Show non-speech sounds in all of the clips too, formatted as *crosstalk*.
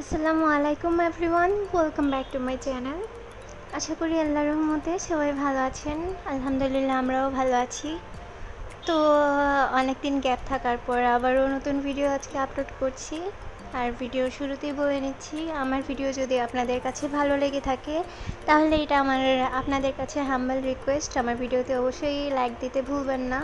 আসসালামু আলাইকুম everyone, welcome back to my channel. আশা করি আল্লাহ রহমতে সবাই ভালো আছেন। আলহামদুলিল্লাহ আমরাও ভালো আছি। তো অনেক দিন গ্যাপ থাকার পর আবারও নতুন ভিডিও আজকে আপলোড করছি। আর ভিডিও শুরুতেই বলে নিচ্ছি, আমার ভিডিও যদি আপনাদের কাছে ভালো লেগে থাকে, তাহলে এটা আমার, আপনাদের কাছে হাম্বল রিকোয়েস্ট আমার ভিডিওতে অবশ্যই লাইক দিতে ভুলবেন না।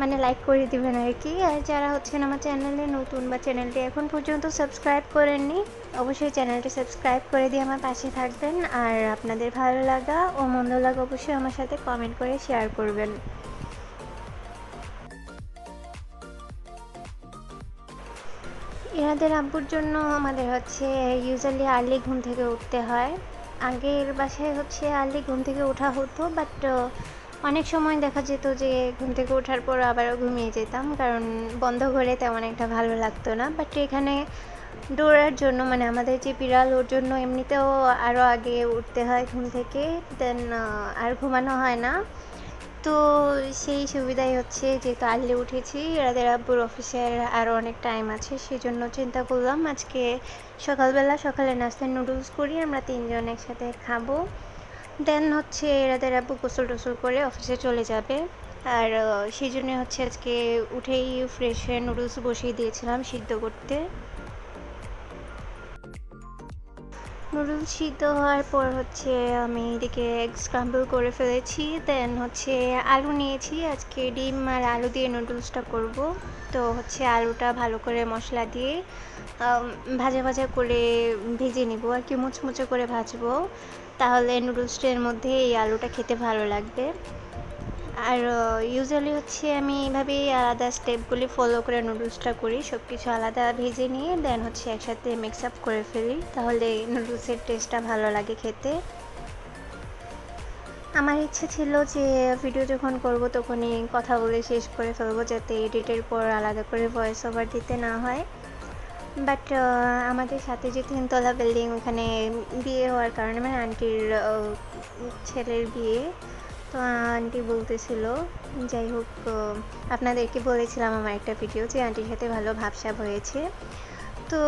মানে লাইক করে দিবেন আর কি। আর যারা হচ্ছেন আমার চ্যানেলে নতুন বা চ্যানেলটি এখন পর্যন্ত সাবস্ক্রাইব করেননি, অবশ্যই চ্যানেলটি সাবস্ক্রাইব করে দিয়ে আমার পাশে থাকবেন। আর আপনাদের ভালো লাগা ও মন্দ লাগা অবশ্যই আমার সাথে কমেন্ট করে শেয়ার করবেন। এনাদের আব্বুর জন্য আমাদের হচ্ছে ইউজুয়ালি আর্লি ঘুম থেকে উঠতে হয়। আগের বাসায় হচ্ছে আর্লি ঘুম থেকে ওঠা হতো বাট অনেক সময় দেখা যেত যে ঘুম থেকে ওঠার পর আবারও ঘুমিয়ে যেতাম, কারণ বন্ধ ঘরে তেমন একটা ভালো লাগতো না। বাট এখানে ডোরার জন্য মানে আমাদের যে বিড়াল, ওর জন্য এমনিতেও আরও আগে উঠতে হয় ঘুম থেকে দেন আর ঘুমানো হয় না। তো সেই সুবিধাই হচ্ছে যেহেতু আর্লি উঠেছি রাদের আব্বুর অফিসের আরও অনেক টাইম আছে সেই জন্য চিন্তা করলাম আজকে সকালবেলা সকালে নাস্তায় নুডলস করি, আমরা তিনজন একসাথে খাব। দেন হচ্ছে রাতের আব্বু গোসল টোসল করে অফিসে চলে যাবে। আর সেই জন্য হচ্ছে আজকে উঠেই ফ্রেশ হয়ে নুডলস বসিয়ে দিয়েছিলাম সিদ্ধ করতে। নুডলস সিদ্ধ হওয়ার পর হচ্ছে আমি এদিকে এগ স্ক্রাম্বল করে ফেলেছি। দেন হচ্ছে আলু নিয়েছি। আজকে ডিম আর আলু দিয়ে নুডলসটা করব। তো হচ্ছে আলুটা ভালো করে মশলা দিয়ে ভাজা ভাজা করে ভেজে নিব। আর কি মুচমুচে করে ভাজবো। তাহলে নুডলসটার মধ্যে এই আলুটা খেতে ভালো লাগবে। আর ইউজুয়ালি হচ্ছে আমি এইভাবেই আলাদা স্টেপগুলি ফলো করে নুডলসটা করি সব কিছু আলাদা ভেজে নিয়ে দেন হচ্ছে একসাথে মিক্স আপ করে ফেলি, তাহলে নুডলসের টেস্টটা ভালো লাগে খেতে। আমার ইচ্ছে ছিল যে ভিডিও যখন করব তখনই কথা বলে শেষ করে ফেলব, যাতে এডিটের পর আলাদা করে ভয়েস ওভার দিতে না হয়। বাট আমাদের সাথে যে তিনতলা বিল্ডিং ওখানে বিয়ে হওয়ার কারণে মানে আন্টির ছেলের বিয়ে। তো আন্টি বলতেছিল, যাই হোক আপনাদেরকে বলেছিলাম আমার একটা ভিডিও যে আন্টির সাথে ভালো ভাবসাব হয়েছে। তো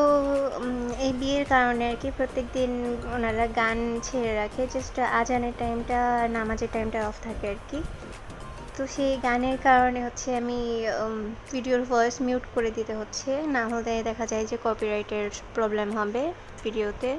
এই বিয়ের কারণে আর কি প্রত্যেক দিন ওনারা গান ছেড়ে রাখে। জাস্ট আজানের টাইমটা নামাজের টাইমটা অফ থাকে আর কি। তো সেই গানের কারণে হচ্ছে আমি ভিডিওর ভয়েস মিউট করে দিতে হচ্ছে। না হলে দেখা যায় যে কপিরাইটের প্রবলেম হবে ভিডিওতে।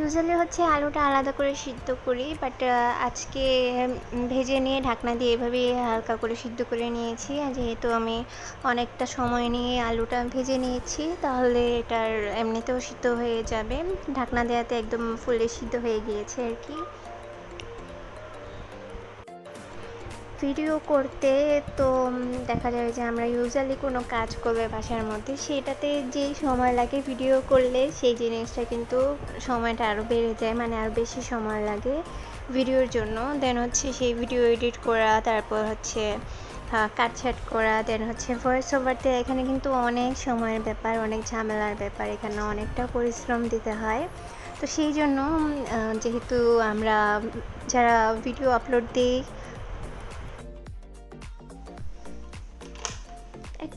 ইউজুয়ালি হচ্ছে আলুটা আলাদা করে সিদ্ধ করি বাট আজকে ভেজে নিয়ে ঢাকনা দিয়ে এভাবেই হালকা করে সিদ্ধ করে নিয়েছি। যেহেতু আমি অনেকটা সময় নিয়ে আলুটা ভেজে নিয়েছি, তাহলে এটার এমনিতেও সিদ্ধ হয়ে যাবে। ঢাকনা দেওয়াতে একদম ফুলে সিদ্ধ হয়ে গিয়েছে আর কি। ভিডিও করতে তো দেখা যায় যে আমরা ইউজুয়ালি কোনো কাজ করবে বাসার মধ্যে, সেটাতে যেই সময় লাগে ভিডিও করলে সেই জিনিসটা কিন্তু সময়টা আরও বেড়ে যায় মানে আরও বেশি সময় লাগে ভিডিওর জন্য। দেন হচ্ছে সেই ভিডিও এডিট করা, তারপর হচ্ছে কাটছাট করা দেন হচ্ছে ভয়েস ওভার এখানে কিন্তু অনেক সময়ের ব্যাপার, অনেক ঝামেলার ব্যাপার, এখানে অনেকটা পরিশ্রম দিতে হয়। তো সেই জন্য যেহেতু আমরা যারা ভিডিও আপলোড দিই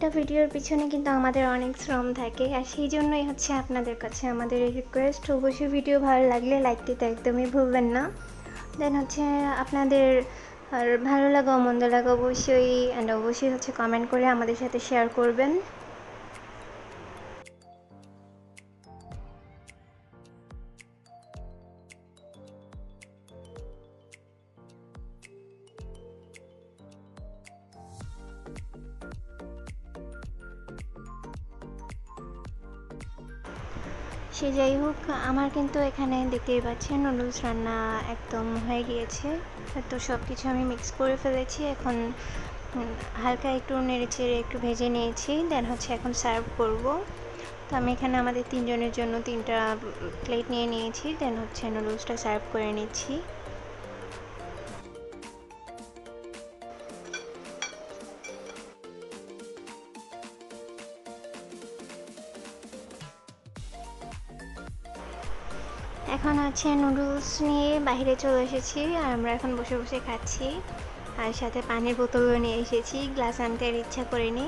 একটা ভিডিওর পিছনে কিন্তু আমাদের অনেক শ্রম থাকে, আর সেই জন্যই হচ্ছে আপনাদের কাছে আমাদের এই রিকোয়েস্ট অবশ্যই ভিডিও ভালো লাগলে লাইক দিতে একদমই ভুলবেন না। দেন হচ্ছে আপনাদের আর ভালো লাগা মন্দ লাগা অবশ্যই অ্যান্ড অবশ্যই হচ্ছে কমেন্ট করে আমাদের সাথে শেয়ার করবেন। সে যাই হোক, আমার কিন্তু এখানে দেখতেই পাচ্ছেন নুডলস রান্না একদম হয়ে গিয়েছে। তো সব কিছু আমি মিক্স করে ফেলেছি। এখন হালকা একটু নেড়ে চেড়ে একটু ভেজে নিয়েছি দেন হচ্ছে এখন সার্ভ করব। তো আমি এখানে আমাদের তিনজনের জন্য তিনটা প্লেট নিয়ে নিয়েছি দেন হচ্ছে নুডলসটা সার্ভ করে নিচ্ছি। এখন হচ্ছে নুডলস নিয়ে বাইরে চলে এসেছি আর আমরা এখন বসে বসে খাচ্ছি। আর সাথে পানির বোতলও নিয়ে এসেছি গ্লাস আনতে আর ইচ্ছা করিনি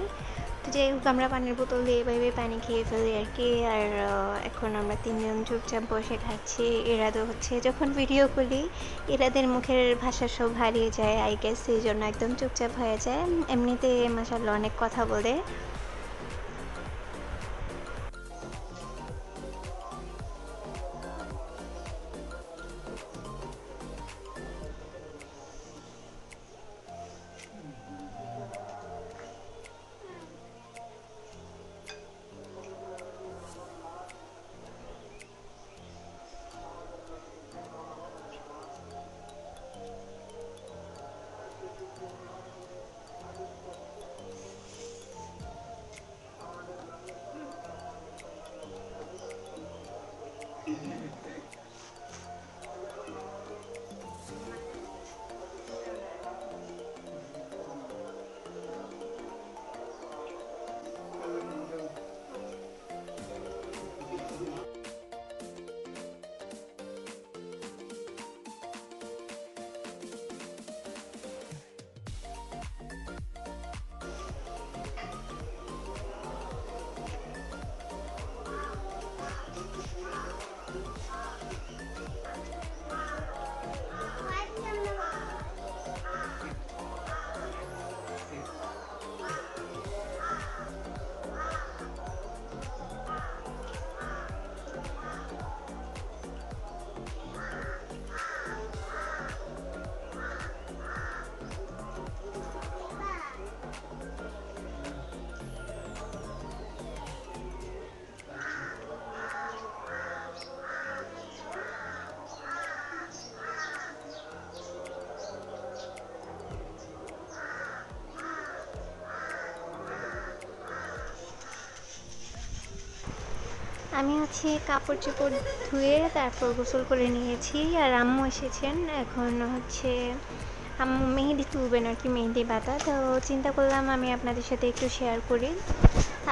তো যাই হোক, আমরা পানির বোতল দিয়ে এভাবে পানি খেয়ে ফেলি আর কি। আর এখন আমরা তিনজন চুপচাপ বসে খাচ্ছি। এরা তো হচ্ছে, যখন ভিডিও করি এরাদের মুখের ভাষা সব হারিয়ে যায় আই গেস সেই জন্য একদম চুপচাপ হয়ে যায়। এমনিতে মাসাল্লাহ অনেক কথা বলে। আমি হচ্ছে কাপড় চোপড় ধুয়ে তারপর গোসল করে নিয়েছি। আর আম্মু এসেছেন এখন হচ্ছে আম্মু মেহেদি তুলবেন আর কি মেহেদি বাতা। তো চিন্তা করলাম আমি আপনাদের সাথে একটু শেয়ার করি।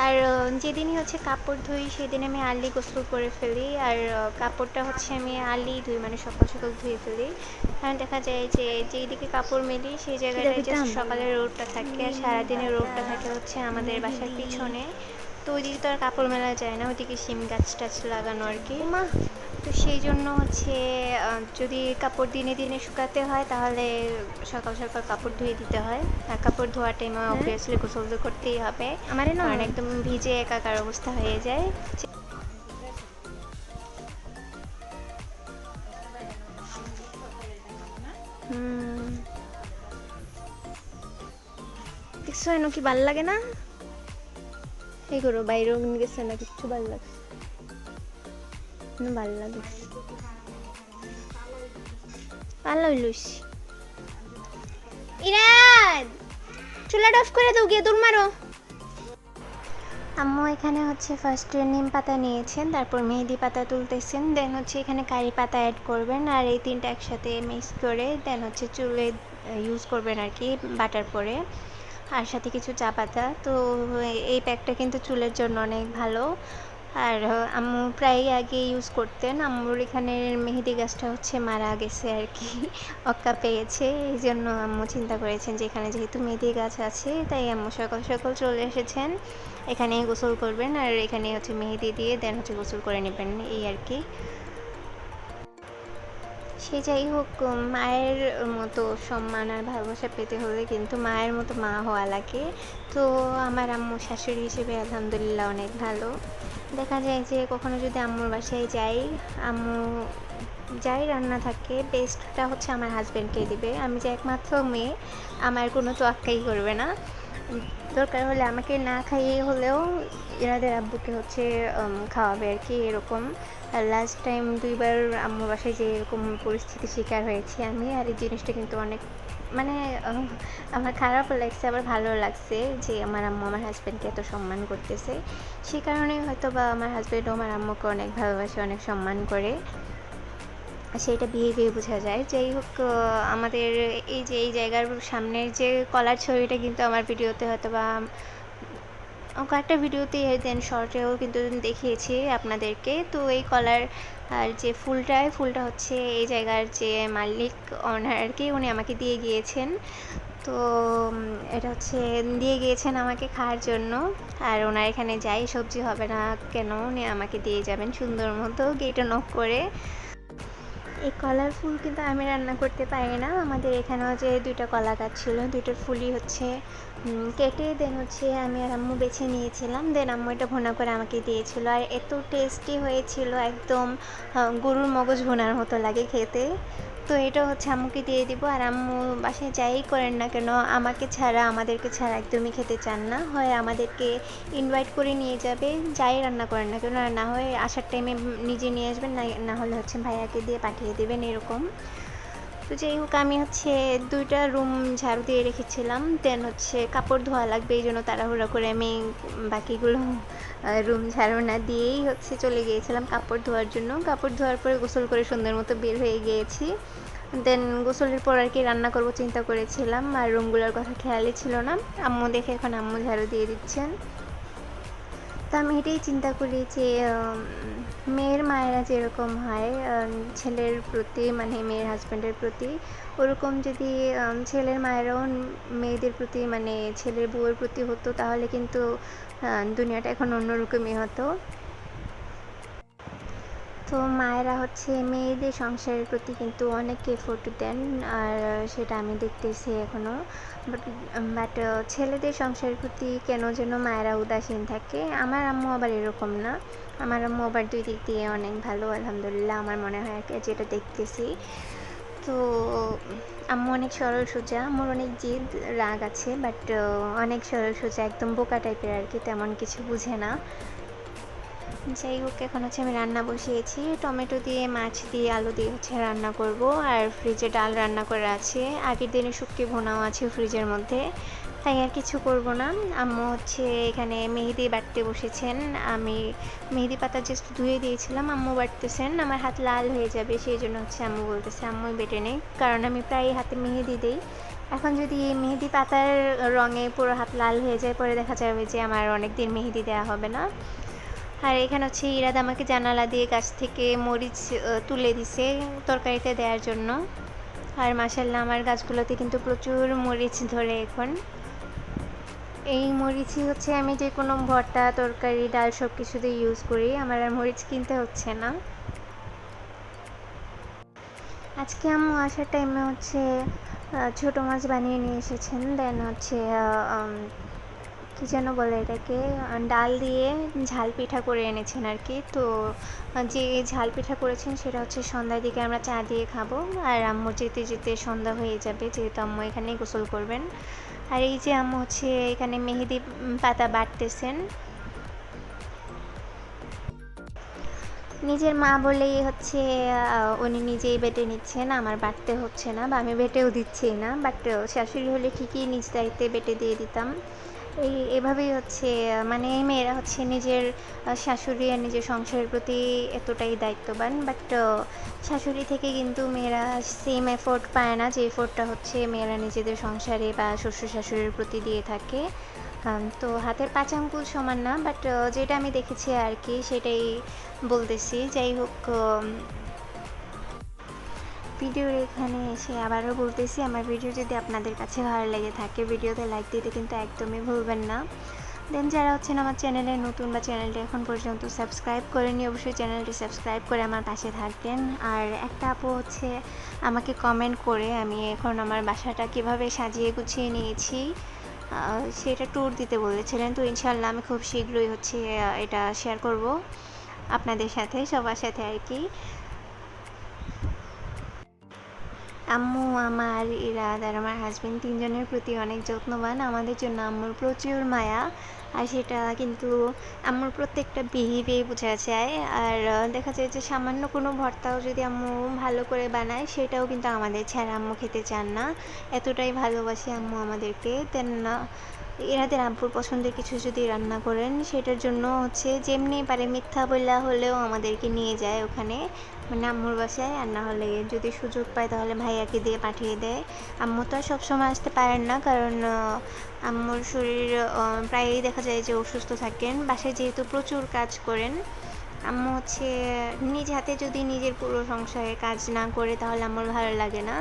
আর যেদিনই হচ্ছে কাপড় ধুই সেদিন আমি আর্লি গোসল করে ফেলি। আর কাপড়টা হচ্ছে আমি আর্লি ধুই মানে সকাল সকাল ধুয়ে ফেলি। কারণ দেখা যায় যে যেই দিকে কাপড় মেলি সেই জায়গাটায় সকালের রোদটা থাকে। আর সারাদিনের রোদটা থাকে হচ্ছে আমাদের বাসার পিছনে। তো ওইদিকে তো আর কাপড় মেলা যায় না ওইদিকে শিম গাছ টাছ লাগানো আর কি। মা তো সেই জন্য হচ্ছে যদি কাপড় দিনে দিনে শুকাতে হয় তাহলে সকাল সকাল কাপড় ধুয়ে দিতে হয়। আর কাপড় ধোয়ার টাইমে অবভিয়াসলি গোসল তো করতেই হবে। আমার না একদম ভিজে একাকার অবস্থা হয়ে যায়। হুম। দেখছ এনো কি ভালো লাগে না? এই করো বাইরেও গেছে, না কিচ্ছু ভালো লাগছে ভালো লাগে ভালো হইলুস। ইরাদ চুলাটা অফ করে দাও, গিয়ে দূর মারো। আম্মু এখানে হচ্ছে ফার্স্টে নিম পাতা নিয়েছেন, তারপর মেহেদি পাতা তুলতেছেন দেন হচ্ছে এখানে কারি পাতা অ্যাড করবেন, আর এই তিনটা একসাথে মিক্স করে দেন হচ্ছে চুলে ইউজ করবেন আর কি বাটার পরে আর সাথে কিছু চা পাতা। তো, এই প্যাকটা কিন্তু চুলের জন্য অনেক ভালো। আর, আম্মু প্রায় আগে ইউজ করতেন। আম্মুর এখানে মেহেদি গাছটা হচ্ছে মারা গেছে আর কি *laughs* অক্কা পেয়েছে। এই জন্য আম্মু চিন্তা করেছেন যে, এখানে যেহেতু মেহেদি গাছ আছে, তাই আম্মু সকাল সকাল চলে এসেছেন। এখানে গোসল করবেন আর এখানে হচ্ছে মেহেদি দিয়ে দেন হচ্ছে গোসল করে নেবেন, এই আর কি সে যাই হোক মায়ের মতো সম্মান আর ভালোবাসা পেতে হলে কিন্তু মায়ের মতো মা হওয়া লাগে। তো আমার আম্মু শাশুড়ি হিসেবে আলহামদুলিল্লাহ অনেক ভালো। দেখা যায় যে কখনো যদি আম্মুর বাসায় যাই, আম্মু যাই রান্না থাকে বেস্টটা হচ্ছে আমার হাজব্যান্ডকে দিবে। আমি যে একমাত্র মেয়ে, আমার কোনো তোয়াক্কাই করবে না। দরকার হলে আমাকে না খাইয়ে হলেও এনাদের আব্বুকে হচ্ছে খাওয়াবে আর কি এরকম। লাস্ট টাইম দুইবার আম্মুর বাসায় যে এরকম পরিস্থিতির শিকার হয়েছি আমি, আর এই জিনিসটা কিন্তু অনেক মানে আমার খারাপও লাগছে, আবার ভালো লাগছে যে আমার আম্মু আমার হাজব্যান্ডকে এত সম্মান করতেছে। সে কারণে হয়তো বা আমার হাজব্যান্ডও আমার আম্মুকে অনেক ভালোবাসে, অনেক সম্মান করে। সেইটা বিহেভিয়ার বোঝা যায়। যাই হোক আমাদের এই যে, এই জায়গার সামনের যে কলার ছবিটা কিন্তু আমার ভিডিওতে হয়তো বা কয়েকটা ভিডিওতে দেন শর্টেও কিন্তু দেখিয়েছি আপনাদেরকে। তো এই কলার আর যে ফুলটায় ফুলটা হচ্ছে এই জায়গার যে মালিক ওনার আর কি, উনি আমাকে দিয়ে গিয়েছেন। তো এটা হচ্ছে দিয়ে গিয়েছেন আমাকে খাওয়ার জন্য। আর ওনার এখানে যাই, সবজি হবে না কেন, উনি আমাকে দিয়ে যাবেন সুন্দর মতো গেটে নক করে। এই কলার ফুল কিন্তু আমি রান্না করতে পারি না। আমাদের এখানেও যে দুইটা কলা গাছ ছিল, দুইটার ফুলই হচ্ছে কেটে দেন হচ্ছে আমি আর আম্মু বেছে নিয়েছিলাম। দেন আম্মু এটা ভোনা করে আমাকে দিয়েছিল। আর এত টেস্টি হয়েছিল, একদম গরুর মগজ ভোনার মতো লাগে খেতে। তো এটা হচ্ছে আম্মুকে দিয়ে দিব। আর আম্মু বাসায় যাই করেন না কেন, আমাকে ছাড়া, আমাদেরকে ছাড়া একদমই খেতে চান না। হয় আমাদেরকে ইনভাইট করে নিয়ে যাবে, যাই রান্না করেন না কেন না হয় আসার টাইমে নিজে নিয়ে আসবেন না হলে হচ্ছে ভাইয়াকে দিয়ে পাঠিয়ে দেবেন এরকম। তো যাই হোক, আমি হচ্ছে দুইটা রুম ঝাড়ু দিয়ে রেখেছিলাম। দেন হচ্ছে কাপড় ধোয়া লাগবে, এই জন্য তাড়াহুড়া করে আমি বাকিগুলো রুম ঝাড়ু না দিয়েই হচ্ছে চলে গিয়েছিলাম কাপড় ধোয়ার জন্য। কাপড় ধোয়ার পরে গোসল করে সুন্দর মতো বের হয়ে গিয়েছি। দেন গোসলের পর আর কি রান্না করব চিন্তা করেছিলাম, আর রুমগুলোর কথা খেয়ালই ছিল না। আম্মু দেখে এখন আম্মু ঝাড়ু দিয়ে দিচ্ছেন। তো আমি এটাই চিন্তা করি যে মেয়ের মায়েরা যেরকম হয় ছেলের প্রতি মানে মেয়ের হাজব্যান্ডের প্রতি, ওরকম যদি ছেলের মায়েরাও মেয়েদের প্রতি মানে ছেলের বউয়ের প্রতি হতো, তাহলে কিন্তু দুনিয়াটা এখন অন্যরকমই হতো। তো মায়েরা হচ্ছে মেয়েদের সংসারের প্রতি কিন্তু অনেক এফোর্ট দেন, আর সেটা আমি দেখতেছি এখনও বাট বাট ছেলেদের সংসারের প্রতি কেন যেন মায়েরা উদাসীন থাকে? আমার আম্মু আবার এরকম না। আমার আম্মু আবার দুই দিক দিয়ে অনেক ভালো, আলহামদুলিল্লাহ। আমার মনে হয় যেটা দেখতেছি। তো, আম্মু অনেক সরল সোজা আমার অনেক জিদ, রাগ আছে বাট অনেক সরল সোজা, একদম বোকা টাইপের আর কি, তেমন কিছু বুঝে না। যাই হোক, এখন হচ্ছে আমি রান্না বসিয়েছি। টমেটো দিয়ে, মাছ দিয়ে, আলু দিয়ে হচ্ছে রান্না করব। আর ফ্রিজে ডাল রান্না করে আছে। আগের দিনে শুটকি ভোনাও আছে ফ্রিজের মধ্যে। তাই আর কিছু করব না। আম্মু হচ্ছে এখানে মেহেদি বাটতে বসেছেন। আমি মেহেদি পাতা জাস্ট ধুয়ে দিয়েছিলাম। আম্মু বাটতেছেন। আমার হাত লাল হয়ে যাবে, সেই জন্য হচ্ছে আম্মু বলতেছে, আম্মু বেটে নেই। কারণ আমি প্রায় হাতে মেহেদি দিই। এখন যদি মেহেদি পাতার রঙে পুরো হাত লাল হয়ে যায়, পরে দেখা যাবে যে আমার অনেক দিন মেহেদি দেওয়া হবে না। আর এখানে হচ্ছে ইরাদ আমাকে জানালা দিয়ে গাছ থেকে মরিচ তুলে দিছে তরকারিতে দেওয়ার জন্য। আর মাসাল্লাহ আমার গাছগুলোতে কিন্তু প্রচুর মরিচ ধরে এখন। এই মরিচই হচ্ছে আমি যে কোনো ভর্তা, তরকারি, ডাল সব কিছুতে ইউজ করি, আমার আর মরিচ কিনতে হচ্ছে না। আজকে আম্মু আসার টাইমে হচ্ছে ছোটো মাছ বানিয়ে নিয়ে এসেছেন দেন হচ্ছে যেন বলে এটাকে ডাল দিয়ে ঝাল পিঠা করে এনেছেন আর কি। তো যে ঝাল পিঠা করেছেন সেটা হচ্ছে সন্ধ্যার দিকে আমরা চা দিয়ে খাব। আর আম্মু যেতে যেতে সন্ধ্যা হয়ে যাবে, যেহেতু আম্মু এখানেই গোসল করবেন। আর এই যে আম্মু হচ্ছে এখানে মেহেদি পাতা বাটতেছেন। নিজের মা বলেই হচ্ছে উনি নিজেই বেটে নিচ্ছেন, আমার বাটতে হচ্ছে না, বা আমি বেটেও দিচ্ছি না। বাট শাশুড়ি হলে ঠিকই নিজ দায়িত্বে বেটে দিয়ে দিতাম। এই এভাবেই হচ্ছে মানে এই মেয়েরা হচ্ছে নিজের শাশুড়ি আর নিজের সংসারের প্রতি এতটাই দায়িত্ববান বাট শাশুড়ি থেকে কিন্তু মেয়েরা সেম এফোর্ট পায় না, যে এফোর্টটা হচ্ছে মেয়েরা নিজেদের সংসারে বা শ্বশুর শাশুড়ির প্রতি দিয়ে থাকে। তো হাতের পাঁচ সমান না বাট যেটা আমি দেখেছি আর কি, সেটাই বলতেছি। যাই হোক ভিডিওর এখানে এসে আবারও বলতেছি, আমার ভিডিও যদি আপনাদের কাছে ভালো লেগে থাকে, ভিডিওতে লাইক দিতে কিন্তু একদমই ভুলবেন না। দেন যারা হচ্ছেন আমার চ্যানেলে নতুন বা চ্যানেলটি এখন পর্যন্ত সাবস্ক্রাইব করেনি অবশ্যই চ্যানেলটি সাবস্ক্রাইব করে আমার পাশে থাকবেন। আর একটা আপু হচ্ছে আমাকে কমেন্ট করে, আমি এখন আমার বাসাটা কীভাবে সাজিয়ে গুছিয়ে নিয়েছি? সেটা ট্যুর দিতে বলেছিলেন। তো ইনশাল্লাহ আমি খুব শীঘ্রই হচ্ছে এটা শেয়ার করব আপনাদের সাথে, সবার সাথে আর কি। আম্মু, আমার ইরাদ আর আমার হাজব্যান্ড তিনজনের প্রতি অনেক যত্নবান। আমাদের জন্য আম্মুর প্রচুর মায়া। আর সেটা কিন্তু আম্মুর প্রত্যেকটা বিহেভিয়ে বোঝা যায়। আর দেখা যায় যে সামান্য কোনো ভর্তাও যদি আম্মু ভালো করে বানায়, সেটাও কিন্তু আমাদের ছাড়া আম্মু খেতে চান না। এতটাই ভালোবাসে আম্মু আমাদেরকে। দেন এনাদের আব্বুর পছন্দের কিছু যদি রান্না করেন, সেটার জন্য হচ্ছে যেমনি পারে মিথ্যা বললা হলেও আমাদেরকে নিয়ে যায় ওখানে। মানে আম্মুর বাসায়, আর না হলে যদি সুযোগ পায় তাহলে ভাইয়াকে দিয়ে পাঠিয়ে দেয়। আম্মু তো আর সবসময় আসতে পারেন না, কারণ আম্মুর শরীর প্রায়ই দেখা যায় যে অসুস্থ থাকেন। বাসায় যেহেতু প্রচুর কাজ করেন আম্মু হচ্ছে নিজ হাতে যদি নিজের পুরো সংসারে কাজ না করে তাহলে আমার ভালো লাগে না।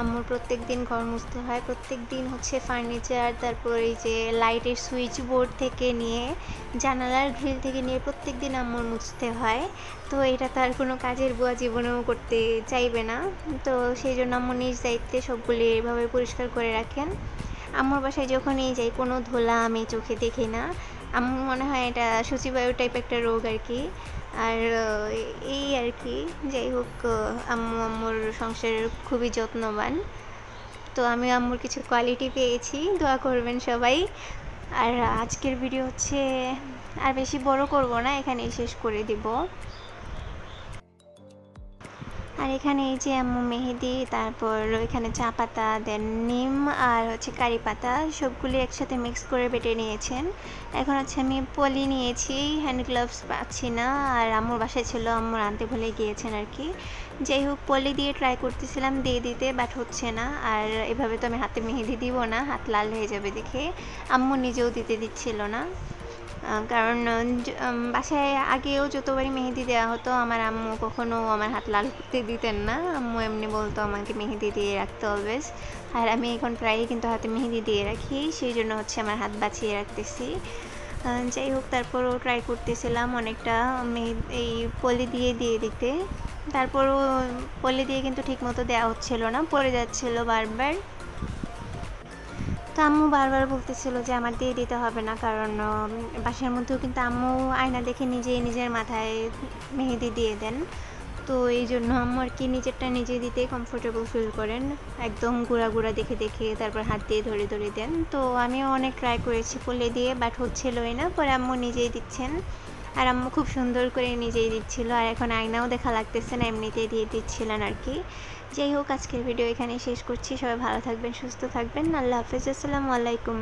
আম্মুর প্রত্যেক দিন ঘর মুছতে হয়, প্রত্যেক দিন হচ্ছে ফার্নিচার তারপর এই যে লাইটের সুইচ বোর্ড থেকে নিয়ে, জানালার গ্রিল থেকে নিয়ে প্রত্যেক দিন আম্মুর মুছতে হয়। তো এটা তো আর কোনো কাজের বুয়া জীবনেও করতে চাইবে না। তো সেই জন্য আম্মু নিজ দায়িত্বে সবগুলি এভাবে পরিষ্কার করে রাখেন। আম্মুর বাসায় যখনই যাই কোনো ধোলা আমি চোখে দেখি না। আমার মনে হয় এটা সচিবায়ু টাইপ একটা রোগ আর কি। আর এই আর কি, যাই হোক আম্মু আম্মুর সংসারের খুবই যত্নবান। তো আমি আম্মুর কিছু কোয়ালিটি পেয়েছি, দোয়া করবেন সবাই। আর আজকের ভিডিও হচ্ছে, আর বেশি বড় করব না, এখানেই শেষ করে দিব। আর এখানে এই যে আম্মু মেহেদি, তারপর এখানে চা পাতা দেন নিম আর হচ্ছে কারি পাতা, সবগুলি একসাথে মিক্স করে বেটে নিয়েছেন। এখন হচ্ছে আমি পলি নিয়েছি হ্যান্ড গ্লাভস পাচ্ছি না, আর আম্মুর বাসায় ছিল আম্মুর আনতে ভুলে গিয়েছেন আর কি। যাই হোক, পলি দিয়ে ট্রাই করতেছিলাম, দিয়ে দিতে বাট হচ্ছে না, আর এভাবে তো আমি হাতে মেহেদি দিব না, হাত লাল হয়ে যাবে দেখে। আম্মু নিজেও দিতে দিচ্ছিল না। কারণ বাসায় আগেও যতবারই মেহেদি দেওয়া হতো, আমার আম্মু কখনো আমার হাত লাল করতে দিতেন না। আম্মু এমনি বলতো, আমাকে মেহেদি দিয়ে রাখতে অলওয়েজ আর আমি এখন প্রায়ই কিন্তু হাতে মেহেদি দিয়ে রাখি, সেই জন্য হচ্ছে আমার হাত বাঁচিয়ে রাখতেছি। যাই হোক, তারপরও ট্রাই করতেছিলাম অনেকটা এই পলি দিয়ে দিয়ে দিতে। তারপরও পলি দিয়ে কিন্তু ঠিকমতো দেওয়া হচ্ছিল না, পড়ে যাচ্ছিল বারবার। তো আম্মু বারবার বলতেছিল যে আমার দিয়ে দিতে হবে না, কারণ বাসার মধ্যেও কিন্তু আম্মু আয়না দেখে নিজেই নিজের মাথায় মেহেদি দিয়ে দেন। তো এই জন্য আম্মু আর কি নিজেরটা নিজে দিতে কমফোর্টেবল ফিল করেন। একদম গুঁড়া গুঁড়া দেখে দেখে তারপর হাত দিয়ে ধরে ধরে দেন। তো আমিও অনেক ট্রাই করেছি পলে দিয়ে বাট হচ্ছিলোই না, পরে আম্মু নিজেই দিচ্ছেন। আর আম্মু খুব সুন্দর করে নিজেই দিচ্ছিল, আর এখন আয়নাও দেখা লাগতেছে না, এমনিতেই দিয়ে দিচ্ছিলেন আর কি। যাই হোক আজকের ভিডিও এখানে শেষ করছি। সবাই ভালো থাকবেন, সুস্থ থাকবেন। আল্লাহ হাফেজ। আসসালামু আলাইকুম।